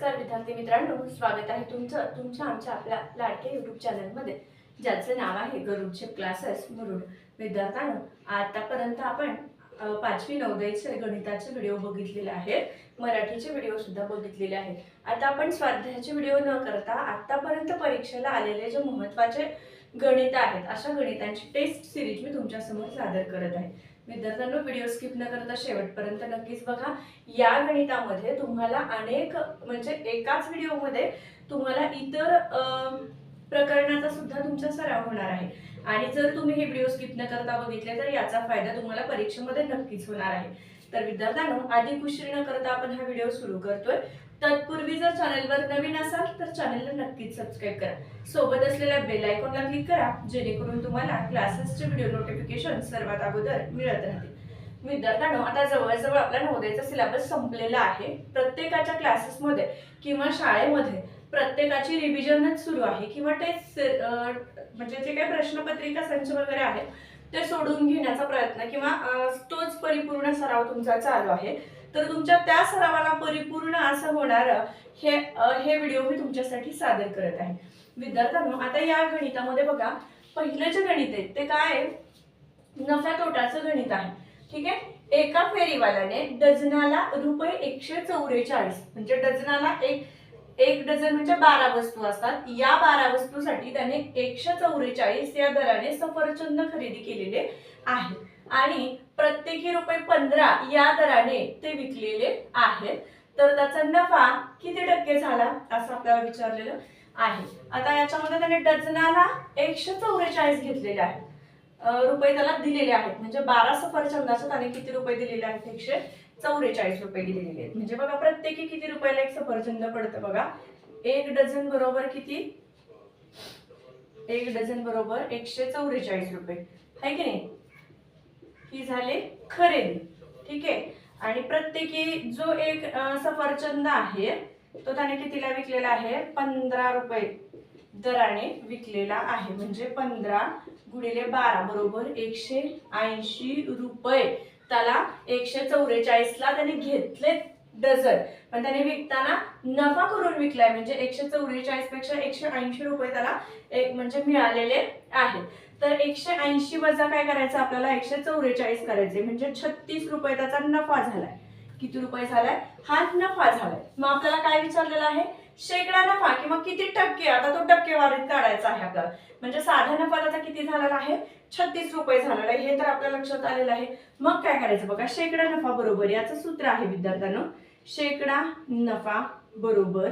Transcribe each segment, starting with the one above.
नमस्कार विद्यार्थी मित्रांनो स्वागत आहे तुमचं तुमच्या आमच्या आपल्या लाडक्या युट्यूब चॅनलमध्ये ज्याचं नाव आहे गरुडचे क्लासेस मुरुड विद्यार्थ्यांनो आतापर्यंत आपण पाचवी नवदयचे गणिताचे व्हिडिओ बघितलेले आहेत. मराठीचे व्हिडिओ सुद्धा बघितलेले आहेत. आता आपण स्वाध्यायाचे व्हिडिओ न करता आतापर्यंत परीक्षेला आलेले जे महत्त्वाचे गणित आहेत अशा गणितांची टेस्ट सिरीज मी तुमच्यासमोर सादर करत आहे. विद्यार्थ्यांना व्हिडिओ स्किप न करता शेवटपर्यंत नक्कीच बघा. या गणितामध्ये तुम्हाला अनेक म्हणजे एकाच व्हिडिओमध्ये तुम्हाला इतर प्रकरणाचा सुद्धा तुमचा सराव होणार आहे. आणि जर तुम्ही हे व्हिडिओ स्किप न करता बघितले तर याचा फायदा तुम्हाला परीक्षेमध्ये नक्कीच होणार आहे. तर विद्यार्थ्यांनो अधिक उशीर न करता आपण हा व्हिडिओ सुरू करतोय. तत्पूर्वी जर चॅनलवर नवीन असाल तर चॅनलला नक्कीच सबस्क्राईब करा. सोबत असलेल्या बेल आयकॉनला क्लिक करा जेणेकरून तुम्हाला क्लासेसचे व्हिडिओ नोटिफिकेशन सर्वात अगोदर मिळत राहतील. विद्यार्थ्यांनो आता जवळजवळ आपला नवोदयाचा सिलेबस संपलेला आहे. प्रत्येकाच्या क्लासेसमध्ये किंवा शाळेमध्ये प्रत्येकाची रिव्हिजनच सुरू आहे किंवा ते म्हणजे जे काही प्रश्नपत्रिका संच वगैरे आहेत ते सोडून घेण्याचा प्रयत्न किंवा तोच परिपूर्ण सराव तुमचा चालू आहे. तर तुमच्या त्या सरावाला परिपूर्ण असं होणारं हे हे व्हिडिओ मी तुमच्यासाठी सादर करत आहे. विद्यार्थ्यांनो आता या गणितामध्ये बघा पहिलं जे गणित आहे ते काय आहे? नफ्या तोटाचं गणित आहे. ठीक आहे? एका फेरीवाल्याने डझनाला रुपये एकशे चौवेचाळीस म्हणजे डझनाला एक एक डझन म्हणजे बारा वस्तू असतात. या बारा वस्तूसाठी त्याने एकशे चौवेचाळीस या दराने सफरचंद खरेदी केलेले आहे. आणि प्रत्येकी रुपये पंधरा या दराने ते विकलेले आहेत. तर त्याचा नफा किती टक्के झाला असं आपल्याला विचारलेलं आहे. आता याच्यामध्ये त्याने डझनाला एकशे चौवेचाळीस घेतलेले आहेत. रुपये त्याला दिलेले आहेत. म्हणजे बारा सफरचंदाचे त्याने किती रुपये दिलेले आहेत? एकशे चौवेचाळीस रुपये दिलेले आहेत. म्हणजे बघा प्रत्येकी किती रुपयाला एक सफरचंद पडतं बघा? एक डझन बरोबर किती? एक डझन बरोबर एकशे चौवेचाळीस रुपये. आहे की नाही? ही झाले खरेदी ठीक आहे? आणि प्रत्येकी जो एक सफरचंद आहे तो त्याने कितीला विकलेला आहे? पंधरा रुपये दराने विकलेला आहे. म्हणजे पंधरा गुणिले बारा बरोबर एकशे ऐंशी रुपये. त्याला एकशे चौवेचाळीसला त्याने घेतले डझन पण त्याने विकताना नफा करून विकलाय. म्हणजे एकशे चौवेचाळीसपेक्षा एकशे ऐंशी रुपये त्याला एक म्हणजे मिळालेले आहेत. तर एकशे ऐंशी वजा काय करायचं? आपल्याला एकशे चौवेचाळीस करायचे म्हणजे छत्तीस रुपये त्याचा नफा झालाय. किती रुपये झालाय? हा नफा झालाय. मग आपल्याला काय विचारलेलं आहे? शेकडा नफा किंवा किती टक्के? आता तो टक्केवारीत काढायचा आहे आपल्याला. म्हणजे साधा नफा त्याचा किती झालेला आहे? छत्तीस रुपये झालेला आहे. हे तर आपल्या लक्षात आलेलं आहे. मग काय करायचं? बघा शेकडा नफा बरोबर याचं सूत्र आहे विद्यार्थ्यांना. शेकडा नफा बरोबर.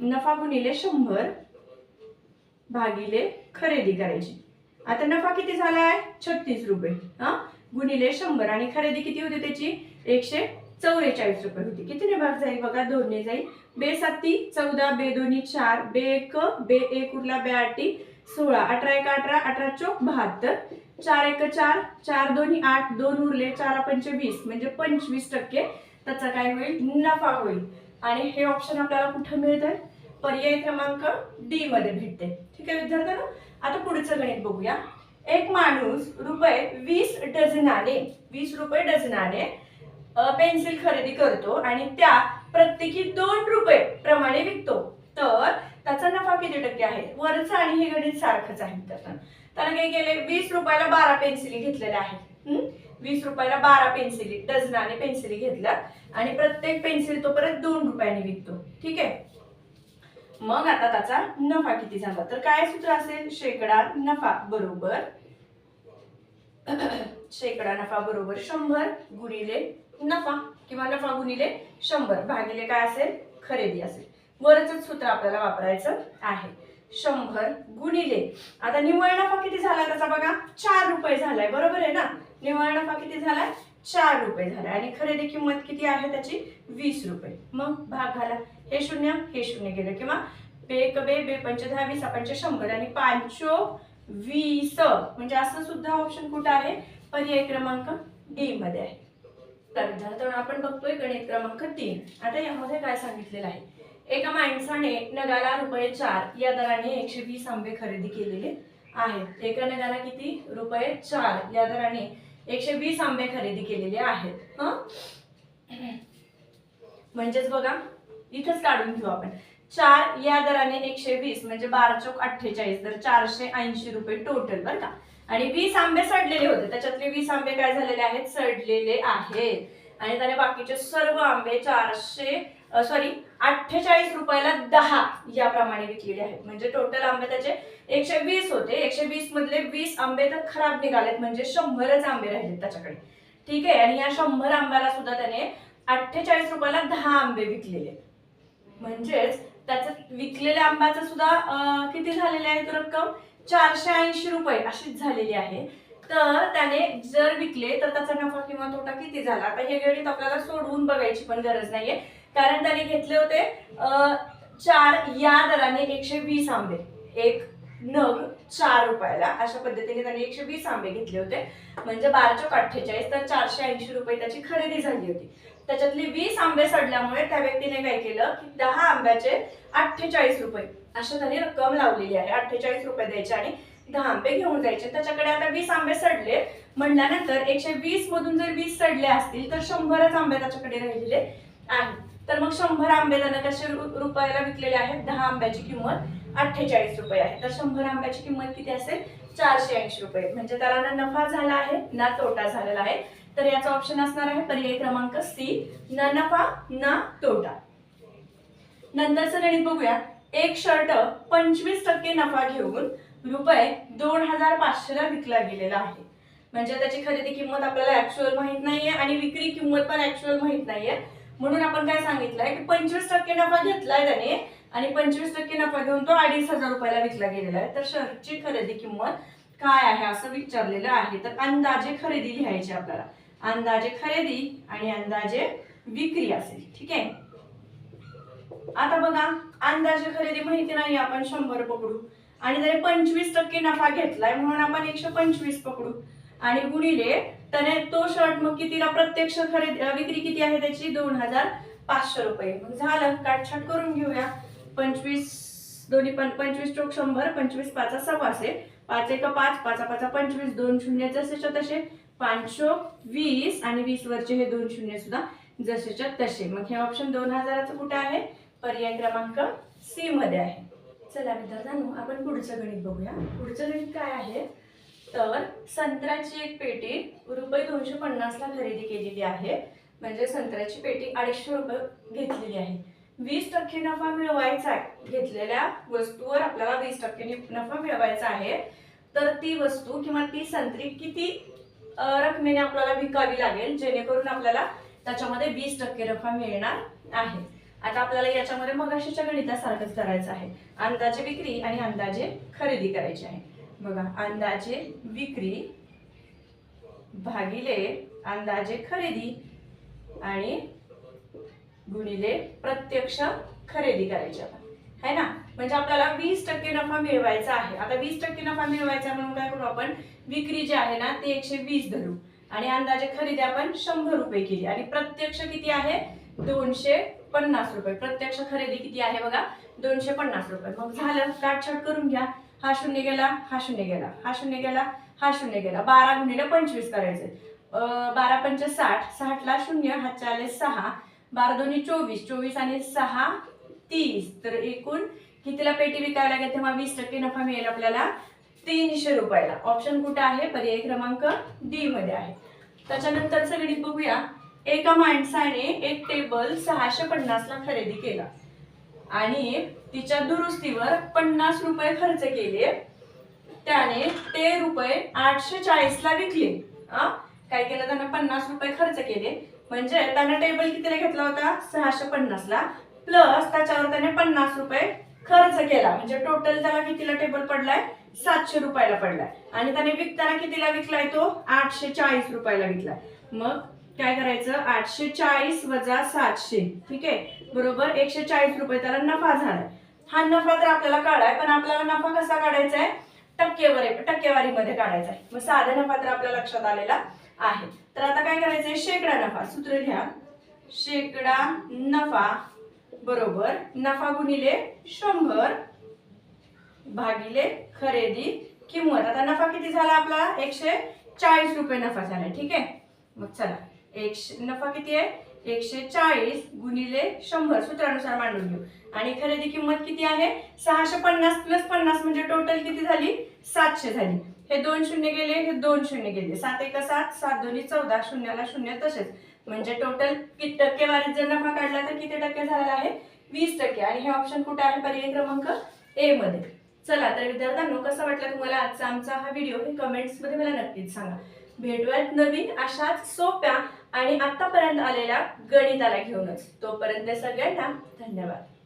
नफा गुणिले शंभर भागिले खरेदी करायची. आता नफा किती झालाय? छत्तीस रुपये. हा? गुणिले शंभर आणि खरेदी किती होती त्याची? एकशे चौवेचाळीस रुपये होती. कितीने भाग जाईल बघा? दोनने जाईल. बे साती चौदा बे दोन्ही चार बे एक बे एक उरला बे आठी सोळा अठरा एक अठरा अठरा चौक बहात्तर चार एक चार चार दोन्ही आठ दोन उरले चार पंचवीस म्हणजे पंचवीस टक्के त्याचा काय होईल? नफा होईल. आणि हे ऑप्शन आपल्याला कुठं मिळतंय? पर्याय क्रमांक डी मध्ये भेटते ठीक आहे विद्यार्थ्यांना? आता पुढचं गणित बघूया. एक माणूस रुपये वीस डझनाने वीस रुपये डझनाने पेन्सिल खरेदी करतो आणि त्या प्रत्येकी दोन रुपये प्रमाणे विकतो. तर त्याचा नफा किती टक्के आहे? वरचं आणि हे गणित सारखंच आहे मित्रांनो त्याला काय केले वीस रुपयाला बारा पेन्सिली घेतलेल्या आहेत. वीस रुपयाला बारा पेन्सिली डझनाने पेन्सिली घेतल्यात. आणि प्रत्येक पेन्सिल तो परत दोन रुपयाने विकतो. ठीक आहे? मग आता त्याचा नफा किती झाला? तर काय सूत्र असेल? शेकडा नफा बरोबर. शेकडा नफा बरोबर शंभर गुणिले नफा किंवा नफा गुणिले शंभर भागिले काय असेल? खरेदी असेल. वरच सूत्र आपल्याला वापरायचं आहे. शंभर गुणिले आता निव्वळ नफा किती झाला त्याचा बघा? चार रुपये झालाय. बरोबर आहे ना? निव्वळ नफा किती झाला? चार रुपये झाला. आणि खरेदी किंमत किती आहे त्याची? वीस रुपये. मग भाग घाला. हे शून्य हे शून्य गेलं किंवा बे कबे बे बे पंच दहा वीस पंच शंभर. आणि पाचो वीस. म्हणजे असं सुद्धा ऑप्शन कुठं आहे? पर्याय क्रमांक डी मध्ये आहे. तर विद्यार्थ्यांनो आपण बघतोय गणित क्रमांक तीन. आता यामध्ये काय सांगितलेलं आहे? एका माणसाने नगाला रुपये चार या दराने एकशे वीस आंबे खरेदी केलेले आहेत. एका नगाला किती? रुपये चार. या दराने एकशे वीस आंबे खरेदी केलेले आहेत हं? म्हणजेच बघा इथंच काढून घेऊ आपण. चार या दराने एकशे वीस म्हणजे बारा चौक अठ्ठेचाळीस तर चारशे ऐंशी रुपये टोटल बरं का. आणि वीस आंबे सडलेले होते त्याच्यातले वीस आंबे काय झालेले आहेत? सडलेले आहेत. आणि त्याने बाकीचे सर्व आंबे चारशे सॉरी अठ्ठेचाळीस रुपयाला दहा याप्रमाणे विकलेले आहेत. म्हणजे टोटल आंबे त्याचे एकशे वीस होते. एकशे वीस मधले वीस आंबे तर खराब निघालेत. म्हणजे शंभरच आंबे राहिलेत त्याच्याकडे. ठीक आहे? आणि या शंभर आंब्याला सुद्धा त्याने अठ्ठेचाळीस रुपयाला दहा आंबे विकलेले. म्हणजेच त्याचं विकलेल्या आंब्याचं सुद्धा किती झालेले आहेत रक्कम? चारशे ऐंशी रुपये अशीच झालेली आहे. तर त्याने जर विकले तर त्याचा नफा किंवा तोटा किती झाला? आता हे गणित आपल्याला सोडवून बघायची पण गरज नाहीये. कारण त्याने घेतले होते चार या दराने एकशे वीस आंबे. एक नग चार रुपयाला. अशा पद्धतीने त्याने एकशे वीस आंबे घेतले होते. म्हणजे बारा अठ्ठेचाळीस तर चारशे ऐंशी रुपये त्याची खरेदी झाली होती. त्याच्यातली वीस आंबे सडल्यामुळे त्या व्यक्तीने काय केलं? की दहा आंब्याचे अठ्ठेचाळीस रुपये अशा त्याने रक्कम लावलेली आहे. अठ्ठेचाळीस रुपये द्यायचे आणि दहा आंबे घेऊन जायचे. त्याच्याकडे आता वीस आंबे सडले. म्हणल्यानंतर एकशे वीस मधून जर वीस सडले असतील तर शंभरच आंबे त्याच्याकडे राहिलेले आहेत. तर मग शंभर आंबे त्यानं कसे रुपयाला विकलेले आहेत? दहा आंब्याची किंमत अठ्ठेचाळीस रुपये आहे. तर शंभर आंब्याची किंमत किती असेल? चारशे ऐंशी रुपये. म्हणजे त्याला ना नफा झाला आहे ना तोटा झालेला आहे. तर याचा ऑप्शन असणार आहे पर्याय क्रमांक सी ना नफा ना तोटा. नंतरचं गणित बघूया. एक शर्ट पंचवीस टक्के नफा घेऊन रुपये दोन हजार पाचशेला विकला गेलेला आहे. म्हणजे त्याची खरेदी किंमत आपल्याला ऍक्च्युअल माहीत नाहीये आणि विक्री किंमत पण ऍक्च्युअल माहीत नाहीये. म्हणून आपण काय सांगितलंय की पंचवीस टक्के नफा घेतलाय त्याने आणि पंचवीस टक्के नफा घेऊन तो अडीच हजार रुपयाला विकला गेलेला आहे. तर शर्टची खरेदी किंमत काय आहे असं विचारलेलं आहे. तर अंदाजे खरेदी लिहायची आपल्याला. अंदाजे खरेदी आणि अंदाजे विक्री असेल. ठीक आहे? आता बघा अंदाजे खरेदी माहिती नाही आपण शंभर पकडू. आणि त्याने पंचवीस टक्के नफा घेतलाय म्हणून आपण एकशे पंचवीस पकडू. आणि गुणिले त्याने तो शर्ट मग कितीला प्रत्यक्ष खरेदी विक्री किती आहे त्याची? दोन हजार पाचशे रुपये. मग झालं काटछाट करून घेऊया. पंचवीस दोन्ही पण पंचवीस चोक शंभर पंचवीस पाचा सव्वाशे पाच एका पाच पाचा पाचा पंचवीस दोन शून्य जसेच्या तसे. पाचशे वीस आणि वीस वरचे हे दोन शून्य सुद्धा जसेच्या तसे. मग हे ऑप्शन दोन हजाराचं कुठे आहे? पर्याय क्रमांक सी मध्ये आहे. चला विद्यार्थ्यांनो आपण पुढचं गणित बघूया. पुढचं गणित काय आहे? तर संत्र्याची एक पेटी रुपये दोनशे पन्नासला खरेदी केलेली आहे. म्हणजे संत्र्याची पेटी अडीचशे रुपये घेतलेली आहे. वीस टक्के नफा मिळवायचा आहे. घेतलेल्या वस्तूवर आपल्याला वीस टक्के नफा मिळवायचा आहे. तर ती वस्तू किंवा ती संत्री किती रकमेने आपल्याला विकावी लागेल? जेणेकरून आपल्याला त्याच्यामध्ये वीस टक्के नफा मिळणार आहे. आता आपल्याला याच्यामध्ये मगाशीच्या गणितासारखंच करायचं आहे. अंदाजे विक्री आणि अंदाजे खरेदी करायची आहे. बघा अंदाजे विक्री भागिले अंदाजे खरेदी आणि गुणिले प्रत्यक्ष खरेदी करायची आपण. है ना? म्हणजे आपल्याला वीस टक्के नफा मिळवायचा आहे. आता वीस टक्के नफा मिळवायचा म्हणून काय करू आपण? विक्री जी आहे ना ती एकशे वीस धरू. आणि अंदाजे खरेदी आपण शंभर रुपये केली. आणि प्रत्यक्ष किती आहे? दोनशे पन्नास रुपये. प्रत्यक्ष खरेदी किती आहे बघा? दोनशे पन्नास रुपये. मग झालं काटछाट करून घ्या. हा शून्य गेला हा शून्य गेला. हा शून्य गेला हा शून्य गेला. बारा गुणिले पंचवीस करायचे. बारा पंच साठ. साठला शून्य हा चालीस सहा. बारा दोन्ही चोवीस. चोवीस आणि सहा तीस. तर एकूण कितीला पेटी विकायला लागेल तेव्हा वीस टक्के नफा मिळेल आपल्याला? तीनशे रुपयाला. ऑप्शन कुठं आहे? पर्याय क्रमांक डी मध्ये आहे. त्याच्यानंतर गणित बघूया. एका माणसाने एक टेबल सहाशे पन्नासला खरेदी केला. आणि तिच्या दुरुस्तीवर पन्नास रुपये खर्च केले. त्याने ते रुपये आठशे चाळीसला विकले. काय केलं? त्याने पन्नास रुपये खर्च केले. म्हणजे त्याने टेबल कितीला घेतला होता? सहाशे पन्नासला प्लस त्याच्यावर त्याने पन्नास रुपये खर्च केला. म्हणजे टोटल त्याला कितीला टेबल पडलाय? सातशे रुपयाला पडलाय. आणि त्याने विकताना कितीला विकलाय तो? आठशे चाळीस रुपयाला विकलाय. मग काय करायचं? आठशे चाळीस वजा सातशे. ठीक आहे? बरोबर? एकशे चाळीस रुपये. त्याला नफा झालाय. हा नफा तर आपल्याला काढाय पण आपल्याला नफा कसा काढायचा आहे टक्केवारी टक्केवारीमध्ये काढायचा आहे मग साधा नफा तर आपल्या लक्षात आलेला आहे. तर आता काय करायचंय? शेकडा नफा. सूत्र घ्या शेकडा नफा. बरोबर? नफा गुणिले शंभर भागिले खरेदी किंमत. आता नफा किती झाला आपला? एकशे चाळीस रुपये नफा झाला ठीक आहे? मग चला. एकशे नफा किती आहे? एकशे चाळीस गुणिले शंभर. सूत्रानुसार मांडून घेऊ. आणि खरेदी किंमत किती आहे? सहाशे पन्नास प्लस पन्नास म्हणजे टोटल किती झाली? सातशे झाली. हे दोन शून्य गेले हे दोन शून्य गेले. सात एक सात सात दोन्ही चौदा शून्याला शून्य तसेच. म्हणजे टोटल किती टक्केवारीत जर नफा काढला तर किती टक्के झालेला आहे? वीस टक्के. आणि हे ऑप्शन कुठे आहे? पर्याय क्रमांक ए मध्ये. चला तर विद्यार्थ्यांनो कसा वाटला तुम्हाला आजचा आमचा हा व्हिडिओ हे कमेंट्समध्ये मला नक्कीच सांगा. भेटूयात नवीन अशाच सोप्या आणि आतापर्यंत आलेल्या गणिताला घेऊनच. तोपर्यंत सगळ्यांना धन्यवाद.